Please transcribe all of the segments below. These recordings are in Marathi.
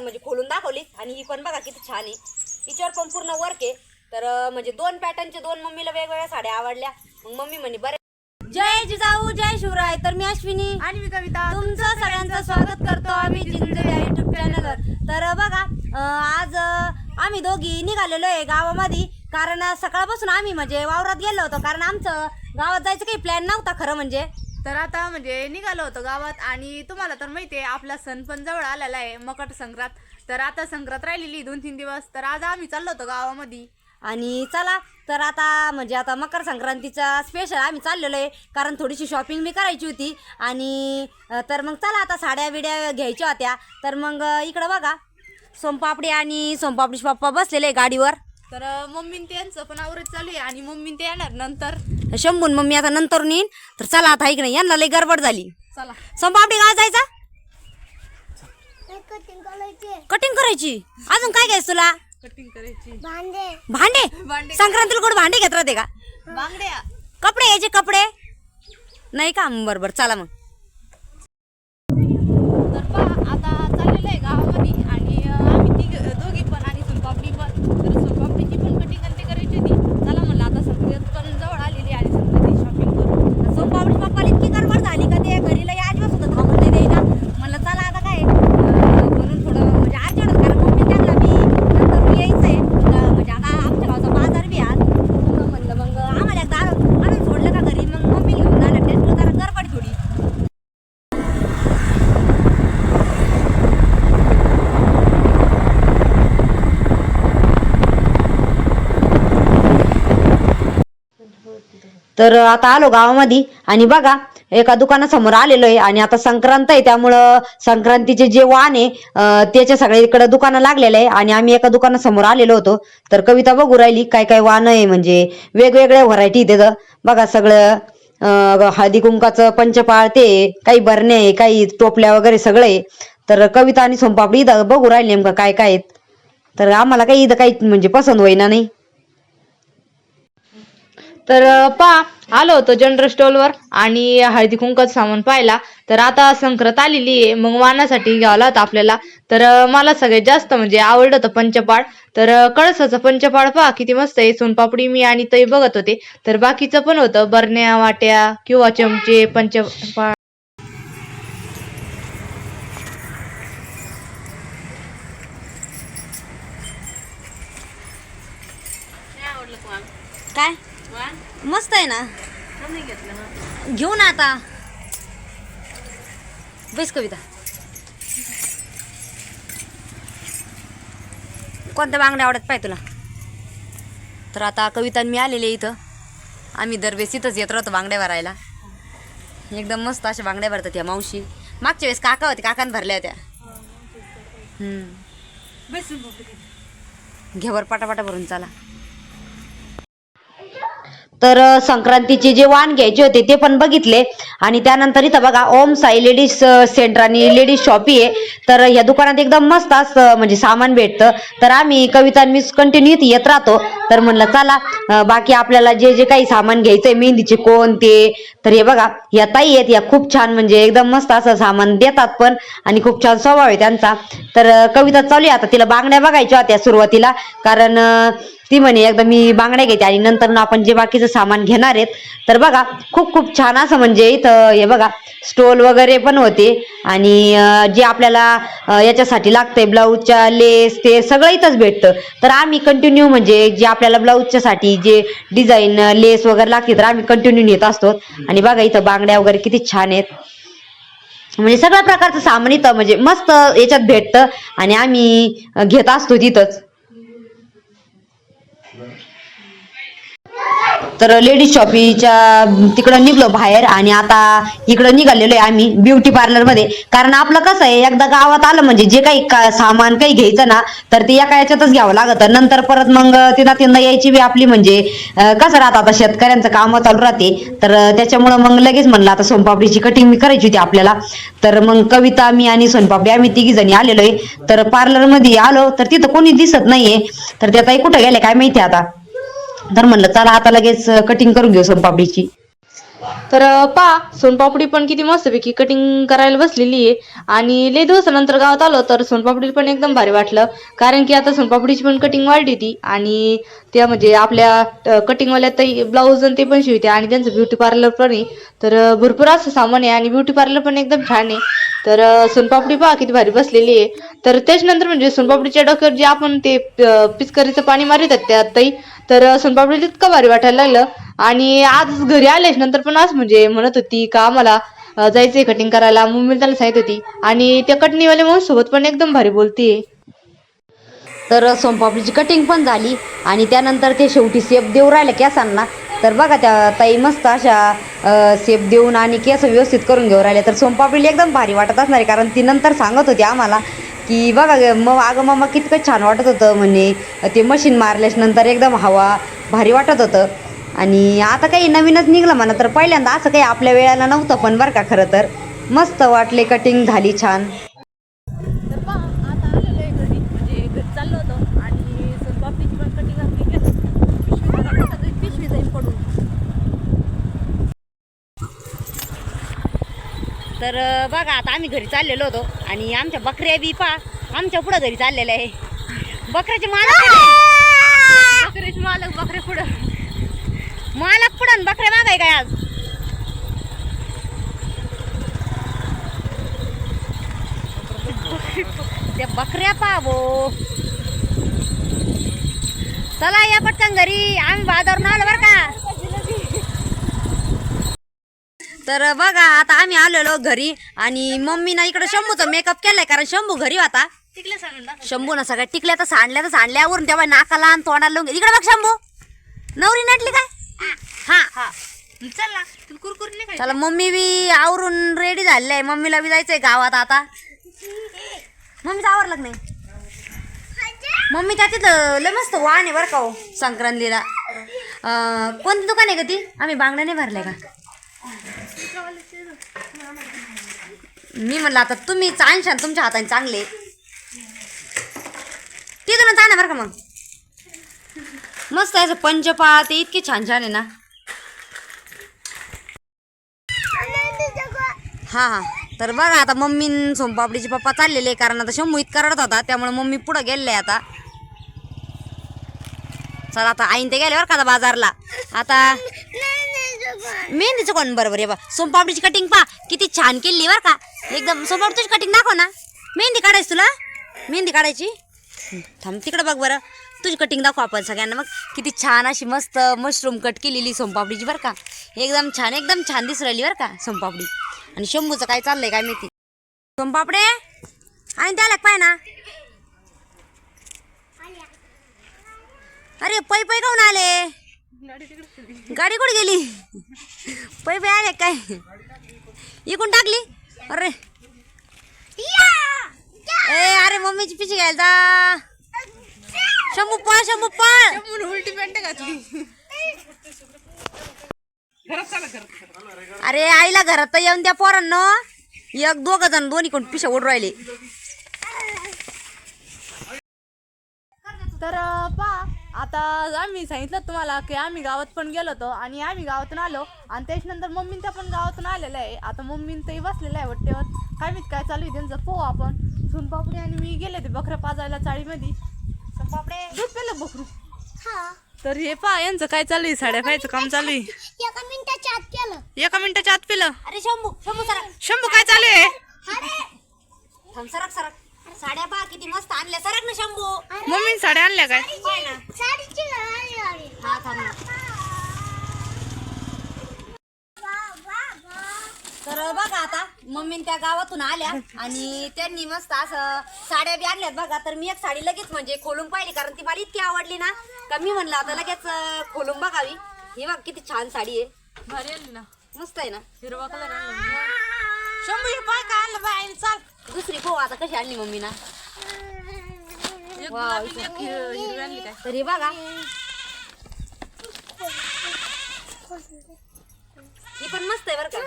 तर म्हणजे खोलून दाखवली आणि ही पण बघा किती छान आहे. हिच्यावर पण पूर्ण वर्क आहे. तर म्हणजे दोन पॅटर्नचे दोन मम्मीला वेगवेगळ्या साड्या आवडल्या. मग मम्मी म्हणे बरे. जय जिजाऊ जय शिवराय. तर मी अश्विनी. आणि मी कविता. तुमचं सगळ्यांचं स्वागत करतो आम्ही चिंचोली युट्यूब चॅनलवर तर बघा आज आम्ही दोघी निघालेलो आहे गावामध्ये. कारण सकाळपासून आम्ही म्हणजे वावरात गेलो होतो. कारण आमचं गावात जायचं काही प्लॅन नव्हता खरं म्हणजे. तर आता म्हणजे निघालो होतो गावात आणि तुम्हाला तर माहिती आहे आपला सण पण जवळ आलेला आहे मकर संक्रांत. तर आता संक्रांत राहिलेली दोन तीन दिवस. तर आज आम्ही चाललो होतो गावामध्ये. आणि चला तर आता म्हणजे आता मकर संक्रांतीचा स्पेशल आम्ही चाललेलो आहे कारण थोडीशी शॉपिंग मी करायची होती. आणि तर मग चला आता साड्या बिड्या घ्यायच्या होत्या. तर मग इकडं बघा. सोमपापडी आणि सोमपापडीचे पप्पा बसलेले गाडीवर. तर अं, मम्मीन त्यांचं पण आवरत चालू आहे आणि मम्मीन ते येणार नंतर. शंभून मम्मी आता नंतर येईन तर चला आता ऐक नाही यांना लई गडबड झाली. चला. काय जायचा? कटिंग करायचे. कटिंग करायची? अजून काय घ्यायचं तुला? कटिंग करायची. भांडे. भांडे. संक्रांतीला कोण भांडे घेत राहते का? बांगड्या. कपडे यायचे कपडे? नाही का? बरं बरं चला मग तर पहा आता चाललेलं आहे गावामध्ये आणि अं, आम्ही तिघ दोघी पण आणि सोनपापडी पण तर सोनपापडीची पण कटिंग आणि ते करायची होती चला म्हणलं आता संक्रांत पण जवळ आलेली आहे आणि संक्रांती शॉपिंग करू सोमपापडी पप्पाला इतकी गडबड झाली का ते घरीला या अजिबात सुद्धा थांबून नाही द्यायला म्हणलं चला आता काय अं, म्हणून थोडं म्हणजे अर्जंट कारण मम्मी त्यांना मी नंतर यायचं आहे म्हणजे आता आमच्या गावचा बाजार बी आज मग म्हणलं मग आम्हाला एकदा आणून सोडलं का घरी मग मम्मी घेऊन जाणार त्याच्यामुळे जरा गडबड थोडी तर आता आलो गावामध्ये आणि बघा एका दुकानासमोर आलेलो आहे आणि आता संक्रांत आहे त्यामुळं संक्रांतीचे जे वाण आहे त्याच्या सगळ्या सगळे इकडे दुकानं लागलेलं आहे आणि आम्ही एका दुकानासमोर आलेलो होतो. तर कविता बघू राहिली काय काय वाण आहे म्हणजे वेगवेगळ्या व्हरायटी त्याचं बघा सगळं हळदी कुंकाचं पंचपाळ ते काही बरणे आहे काही टोपल्या वगैरे सगळं आहे. तर कविता आणि सोमपापडी इथं बघू राहिले नेमकं काय काय आहेत. तर आम्हाला काही इथं काही म्हणजे पसंत होईना नाही. तर पा आलो होतो जनरल स्टोलवर आणि हळदी कुंकाचं सामान पाहिला. तर आता संक्रांत आलेली आहे मग वाणासाठी घ्यावं होता आपल्याला. तर मला सगळ्यात जास्त म्हणजे आवडलं होतं पंचपाळ तर कळसाचं पंचपाळ पहा किती मस्त आहे. सोनपापडी मी आणि तई बघत होते. तर बाकीचं पण होतं बरण्या वाट्या किंवा चमचे पंचपाळ काय? मस्त आहे ना? घेऊ ना आता. बेस कविता. कोणत्या बांगड्या आवडत पाहिजे तुला? तर आता कविता मी आलेले इथं. आम्ही दरवेळेस इथंच येत राहतो बांगड्या भरायला. एकदम मस्त अशा बांगड्या भरतात या मावशी. मागच्या वेळेस काका होते काकान भरल्या होत्या. हम्म. घे वर पाटापाटा भरून चला. तर संक्रांतीचे जे वाण घ्यायचे होते ते पण बघितले. आणि त्यानंतर इथं बघा ओम साई लेडीज सेंटर आणि लेडीज शॉपी आहे. तर या दुकानात एकदम मस्त असं म्हणजे सामान भेटतं. तर आम्ही कविता मीच कंटिन्यू इथे येत राहतो. तर म्हणलं चला बाकी आपल्याला जे जे काही सामान घ्यायचंय मेहंदीचे कोण ते. तर हे बघा या ताई आहेत या खूप छान म्हणजे एकदम मस्त असं सामान देतात पण आणि खूप छान स्वभाव आहे त्यांचा. तर कविता चालू आहे आता. तिला बांगड्या बघायच्या होत्या सुरुवातीला. कारण ती म्हणे एकदा मी बांगड्या घेते आणि नंतर आपण जे बाकीचं सामान घेणार आहेत. तर बघा खूप खूप छान असं म्हणजे इथं हे बघा स्टोल वगैरे पण होते. आणि जे आपल्याला याच्यासाठी लागतंय ब्लाऊजच्या लेस ते सगळं इथंच भेटतं. तर आम्ही कंटिन्यू म्हणजे जे आपल्याला ब्लाऊजच्या साठी जे डिझाईन लेस वगैरे लागते तर आम्ही कंटिन्यू नेत असतो. आणि बघा इथं बांगड्या वगैरे किती छान आहेत. म्हणजे सगळ्या प्रकारचं सामान इथं म्हणजे मस्त याच्यात भेटतं. आणि आम्ही घेत असतो तिथंच. तर लेडीज शॉपीच्या तिकडं निघलो बाहेर आणि आता इकडं निघालेलो आहे आम्ही ब्युटी पार्लरमध्ये. कारण आपलं कसं आहे एकदा गावात आलं म्हणजे जे काही का- सामान काही घ्यायचं ना तर ते एका याच्यातच घ्यावं लागतं. नंतर परत मग तिथं तिथं यायची बी आपली म्हणजे कसं राहतं आता शेतकऱ्यांचं काम चालू राहते. तर त्याच्यामुळं मग लगेच म्हणलं आता सोनपापडीची कटिंग मी करायची होती आपल्याला. तर मग कविता मी आणि सोनपापडी आम्ही तिघी जणी आलेलो आहे. तर पार्लरमध्ये आलो तर तिथं कोणी दिसत नाहीये. तर त्या ताई कुठं गेले काय माहिती आता? तर म्हणलं चला आता लगेच कटिंग करून घेऊ सोनपापडीची तर पा सोनपापडी पण किती मस्तपैकी कटिंग करायला बसलेली आहे. आणि लय दिवसानंतर गावात आलो तर सोनपापडी पण एकदम भारी वाटलं. कारण की आता सोनपापडीची पण कटिंग वाढली ती आणि त्या म्हणजे आपल्या कटिंगवाल्या ताई ब्लाऊज ते पण शिवते. आणि त्यांचं ब्युटी पार्लर पण आहे. तर भरपूर असं सामान आहे. आणि ब्युटी पार्लर पण एकदम छान आहे. तर सोनपापडी पहा किती भारी बसलेली आहे. तर त्याच्यानंतर म्हणजे सोनपापडीच्या डोक्यावर जे आपण ते पिचकरीचं पाणी मारितात त्या ताई तर सोनपापडी इतकं भारी वाटायला लागलं. आणि आज घरी आलेच नंतर पण आज म्हणजे म्हणत होती का आम्हाला जायचंय कटिंग करायला. मम्मी त्याला सांगत होती. आणि त्या कटणीवाल्या म्हणून सोबत पण एकदम भारी बोलतीये. तर सोनपापडीची कटिंग पण झाली. आणि त्यानंतर ते शेवटी सेप देऊ राहिले केसांना. तर बघा त्या ताई मस्त अशा सेप देऊन आणि केस व्यवस्थित करून घेऊ राहिले. तर सोनपापडीला एकदम भारी वाटत असणार आहे. कारण ती नंतर सांगत होती आम्हाला की बघा मग अगं मग कितकं छान वाटत होतं म्हणे. ते मशीन मारल्याच नंतर एकदम हवा भारी वाटत होतं. आणि आता काही नवीनच निघलं म्हणा तर पहिल्यांदा असं काही आपल्या वेळेला नव्हतं पण बरं का खरं तर. मस्त वाटले कटिंग झाली छान. तर म्हणजे बघा आता आम्ही घरी चाललेलो होतो आणि आमच्या बकऱ्या बी पा आमच्या पुढं घरी चाललेल्या आहे. बकऱ्याचे मालक बकरीचे मालक बकरे पुढं. मालक पुढं बकऱ्या मागाय काय आज? त्या बकऱ्या पाबो चला या पटकन घरी. आम्ही बाजारून आलो बरं का. तर बघा आता आम्ही आलेलो घरी आणि मम्मीनं इकडे शंभूचा मेकअप केलाय कारण शंभू घरी होता. शंभू ना सगळ्या टिकल्या तर सांडल्या तर सांडल्यावरून तेव्हा नाकाला आणि तोंडाला इकडे बघ शंभू. नवरी नटली काय? हा. हा. चल ना तुला कुरकुर नाही खायचं. चला मम्मी बी आवरून रेडी झालेली आहे. मम्मीला बी जायचंय गावात आता. मम्मीचं आवरलं का नाही? मम्मी त्या तिथं लय मस्त वाण आहे बरं का हो संक्रांतीला. अं, कोणती दुकान आहे का ती? आम्ही बांगड्या नाही भरल्या का? मी म्हणलं आता तुम्ही आणशान तुमच्या हाताने चांगले. तिथूनच आणा बरं का मग? मस्त आहे असं पंचपा ते इतके छान छान आहे ना. हा हा. तर बघा आता मम्मी सोमपापडीचे पप्पा चाललेले कारण आता शंभू इतका रडत होता त्यामुळे मम्मी पुढं गेलेले आता. चला आता आईन ते गेले बरं का आता बाजारला. आता मेहंदीचं कोण बरोबर आहे बा? सोमपापडीची कटिंग पा किती छान केली बरं का. एकदम सोनपापडी तुझी कटिंग दाखव ना. मेहंदी काढायची तुला? मेहंदी काढायची? थांब तिकडं बघ बरं. तुझी कटिंग दाखव आपण सगळ्यांना. मग किती छान अशी मस्त मशरूम कट केलेली सोनपापडीची बरं का. एकदम छान एकदम छान दिसू राहिली बरं का सोमपापडी आणि शंभूचं काय चाललंय काय माहिती? सोनपापडे? आणि त्याला पाय ना. अरे पै पै काऊन आले? गाडी कुठे गेली? पै पै आले काय? इकून टाकली? अरे. ए अरे मम्मीची पिशी घ्यायला जा. शंभू पळ शंभू पळ म्हणून उलटी पॅन्ट घातली. अरे आईला घरात तर येऊन त्या पोरांनो. एक दोघ जण दोन्ही कोण पिशा ओढ राहिले. तर पा आता आम्ही सांगितलं तुम्हाला की आम्ही गावात पण गेलो होतो आणि आम्ही गावातून आलो आणि त्याच्यानंतर मम्मी त्या पण गावातून आलेलं आहे. आता मम्मी तेही बसलेलं आहे वाटतेवर काय माहीत काय चालू आहे त्यांचं. पोह आपण. सोनपापडी आणि मी गेले ते बकऱ्या पाजायला चाळीमध्ये. दूध पेलं बकरू. तर हे पा यांचं काय चालू आहे? साड्या पाहायचं काम चालू आहे? एका मिनिटाच्या आत केलं. एका मिनिटाच्या आत पेलं? अरे शंभू शंभू सरक शंभू काय चालू आहे? थांब सरक सरक साड्या पहा किती मस्त आणल्या. सरक ना शंभू. मम्मी साड्या आणल्या काय? पाय ना साडीची गाडी आली. हा थांब ना. वा, वा, वा. तर बघा आता. मम्मीन त्या गावातून आल्या आणि त्यांनी मस्त असं साड्या बी आणल्यात बघा. तर मी एक साडी लगेच म्हणजे खोलून पाहिली कारण ती मला इतकी आवडली ना. का मी म्हणलं आता लगेच अं, खोलून बघावी. ही बघ किती छान साडी आहे. भारी ना. मस्त आहे ना. हिरवा कलर आणला शंभू हे पाय काय आणलं बाय आणि चाल. दुसरी पो आता कशी आणली मम्मी ना? एक वाव, गुलाबी आणि एक हिर- हिरवी आणली काय? तर हे बघा. पण मस्त आहे बरं का.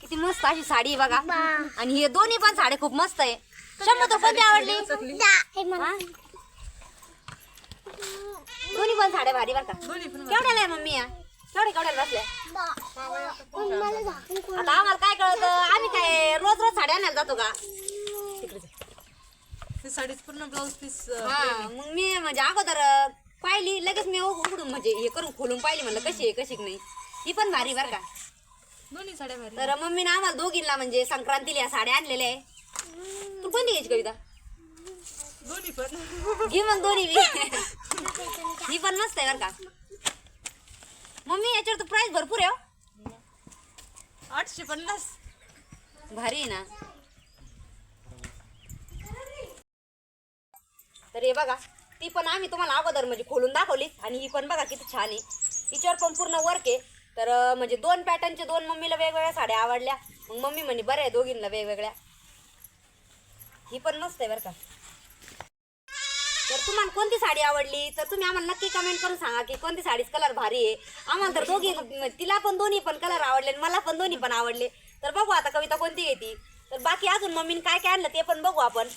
किती मस्त अशी साडी आहे बघा. आणि हे दोन्ही पण साड्या खूप मस्त आहे. शंभर तो कोणती आवडली? दोन्ही पण साड्या भारी बरं का. केवढ्याला आहे मम्मी या? केवढे केवढ्या बसल्या? पण मला झाकून कोण आता आम्हाला काय कळत? आम्ही काय रोज रोज साड्या आणायला जातो का? साडीच पूर्ण ब्लाऊज पीस हा मग मी म्हणजे अगोदर पाहिली लगेच मी उघडून म्हणजे हे करून खोलून पाहिली म्हणलं कशी आहे कशी नाही. ही पण भारी बरं का. दोन्ही साड्या भारी तर मम्मीने आम्हाला दोघींना म्हणजे संक्रांतीला या साड्या आणलेल्या आहे. तू कोणती घ्यायची कविता दोन्ही पण. घे मग दोन्ही ही पण मस्त आहे बरं का. मम्मी याच्यावर तर प्राइस भरपूर आहे हो. आठशे पन्नास. भारी आहे ना. तर हे बघा ती पण आम्ही तुम्हाला अगोदर म्हणजे खोलून दाखवली आणि ही पण बघा किती छान आहे. हिच्यावर पण पूर्ण वर्क आहे. तर म्हणजे दोन पॅटर्नचे दोन मम्मीला वेगवेगळ्या साड्या आवडल्या. मग मम्मी म्हणे बरं आहे दोघींना वेगवेगळ्या. ही पण मस्त आहे बरं का. तर तुम्हाला कोणती साडी आवडली तर तुम्ही आम्हाला नक्की कमेंट करून सांगा की कोणती साडीच कलर भारी आहे. आम्हाला तर दोघी तिला पण दोन्ही पण कलर आवडले आणि मला पण दोन्ही पण आवडले. तर बघू आता कविता कोणती घेते तर बाकी अजून मम्मीने काय काय आणलं ते पण बघू आपण.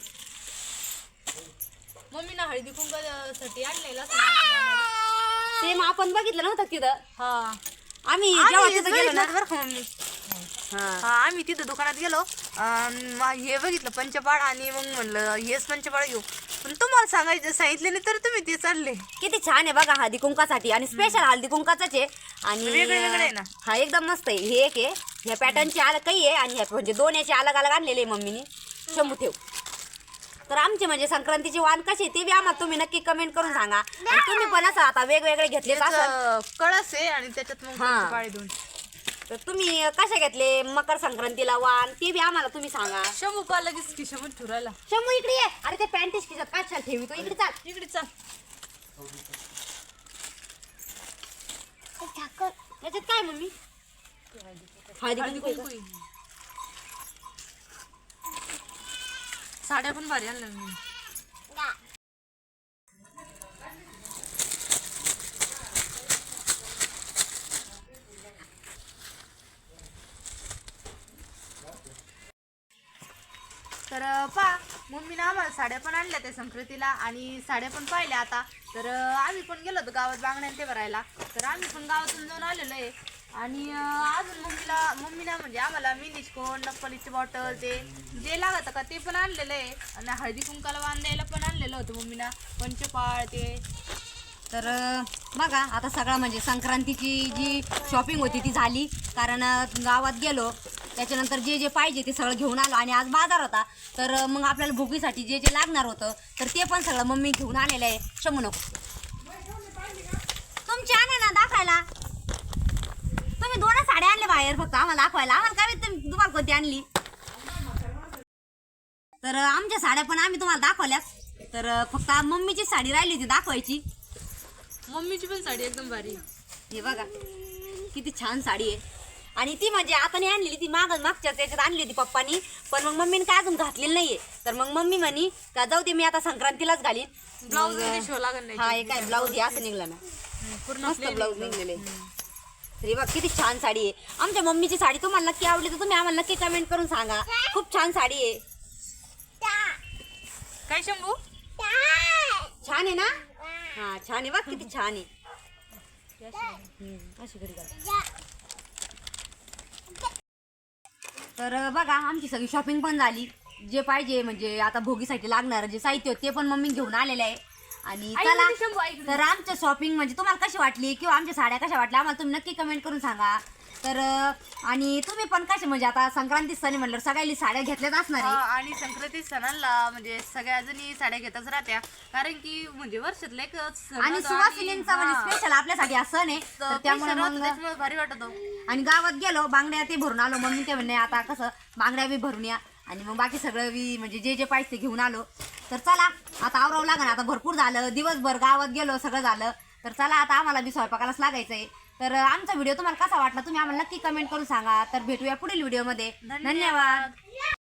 मम्मीनं हळदी कुंकासाठी आणलेला सेम आपण बघितलं नव्हतं तिथं. हा. आम्ही जेव्हा तिथं गेलो ना बरं का मम्मी हा. हा आम्ही तिथं दुकानात गेलो. अं, मा- हे बघितलं पंचपाळ आणि मग म्हणलं हेच पंचपाळ घेऊ. पण तुम्हाला सांगायचं सांगितलं नाही तर तुम्ही ते चालले. किती छान आहे बघा हळदी कुंकासाठी आणि स्पेशल हळदी कुंकाचाच आहे. आणि वेगळे वेगळे आहे ना? हा एकदम मस्त आहे. हे एक आहे. ह्या पॅटर्नचे अलग काही आहे आणि ह्या म्हणजे दोन याचे अलग अलग आणलेले आहे मम्मीने. शंभू ठेव. तर आमचे म्हणजे संक्रांतीचे वाण कसे ते बी आम्हाला तुम्ही नक्की कमेंट करून सांगा. आणि तुम्ही पण असं आता वेगवेगळे घेतले कळस आहे आणि त्याच्यात मग हा. तर तुम्ही कशा घेतले? मकर संक्रांतीला वाण ते बी आम्हाला तुम्ही सांगा. शंभू पा लगेच खिशामध्ये ठुरायला? शंभू इकडे ये. अरे ते पॅन्टीस खिशात काय ठेवी तो इकडे चाल. इकडे चाल. ते झाकण याच्यात काय मम्मी? हळदी हळदी कुंकू आहे कुंकू आहे. साड्या पण भारी आणल्या मी तर पा मम्मीनं आम्हाला साड्या पण आणल्या त्या संक्रांतीला आणि साड्या पण पाहिल्या आता. तर आम्ही पण गेलो होतो गावात बांगड्यांना ते भरायला. तर आम्ही पण गावातून जाऊन आलेलो आहे. आणि अजून मम्मीला मम्मीला म्हणजे आम्हाला मिनीच कोण नप्पलीची बॉटल ते जे लागत का ते पण आणलेलं आहे. आणि हळदी कुंकाला बांधायला पण आणलेलं होतं मम्मीला पंचपाळ ते. तर बघा आता सगळं म्हणजे संक्रांतीची जी शॉपिंग होती ती झाली. कारण गावात गेलो त्याच्यानंतर जे जे पाहिजे ते सगळं घेऊन आलो. आणि आज बाजार होता. तर मग आपल्याला भोगीसाठी जे जे लागणार होतं तर ते पण सगळं मम्मी घेऊन आलेलं आहे. शंभू नको. तुमची आणा ना दाखवायला. तुम्ही दोनच साड्या आणल्या बाहेर फक्त आम्हाला दाखवायला. आम्हाला काय तुम्ही तुम्हाला कोणती आणली? तर आमच्या साड्या पण आम्ही तुम्हाला दाखवल्यात तर फक्त मम्मीची साडी राहिली होती दाखवायची. मम्मीची पण साडी एकदम भारी. हे बघा किती छान साडी आहे. आणि ती म्हणजे आता नाही आणलेली ती माग मागच्याच याच्यात आणली होती पप्पानी. पण मग मम्मीने काय अजून घातलेली नाहीये. तर मग मम्मी म्हणी का जाऊ दे मी आता संक्रांतीलाच घालीन. ब्लाऊज हा हे काय ब्लाऊज हे असं निघलं ना. पूर्ण ब्लाऊज. निघलेले. तरी बघ किती छान साडी आहे. आमच्या मम्मीची साडी तुम्हाला नक्की आवडली तर तुम्ही आम्हाला नक्की कमेंट करून सांगा. खूप छान साडी आहे. काय शंभू? छान आहे ना? हा छान आहे बघ किती छान आहे. हम्म, अशी घडी घाल. तर बघा आमची सगळी शॉपिंग पण झाली. जे पाहिजे म्हणजे आता भोगीसाठी लागणार जे साहित्य होते ते पण मम्मी घेऊन आलेले आहे. आणि चला. तर आमच्या शॉपिंग म्हणजे तुम्हाला कशी वाटली किंवा आमच्या साड्या कशा वाटल्या आम्हाला तुम्ही नक्की कमेंट करून सांगा. तर आणि तुम्ही पण कसे म्हणजे आता संक्रांती सण म्हणलं सगळ्यांनी साड्या घेतल्याच असणार आहे. आणि संक्रांती सणाला म्हणजे सगळ्या जणी साड्या घेतच राहत्या. कारण की म्हणजे वर्षातला एक सण आणि होता सुवासिनींचा हा. म्हणजे स्पेशल आपल्यासाठी हा सण आहे. तर तर त्यामुळे मग त्याच्यामुळे भारी वाटत आणि गावात गेलो बांगड्या ते भरून आलो मम्मी ते म्हणणे आता कसं बांगड्या बी भरून या. आणि मग बाकी सगळं बी म्हणजे जे जे पाहिजे ते घेऊन आलो. तर चला आता आवरावं लागणार. आता भरपूर झालं. दिवसभर गावात गेलो सगळं झालं. तर चला आता आम्हाला बी स्वयंपाकालाच लागायचं आहे तर आमचा व्हिडिओ तुम्हाला कसा वाटला तुम्ही आम्हाला नक्की कमेंट करून सांगा. तर भेटूया पुढील व्हिडिओमध्ये. धन्यवाद.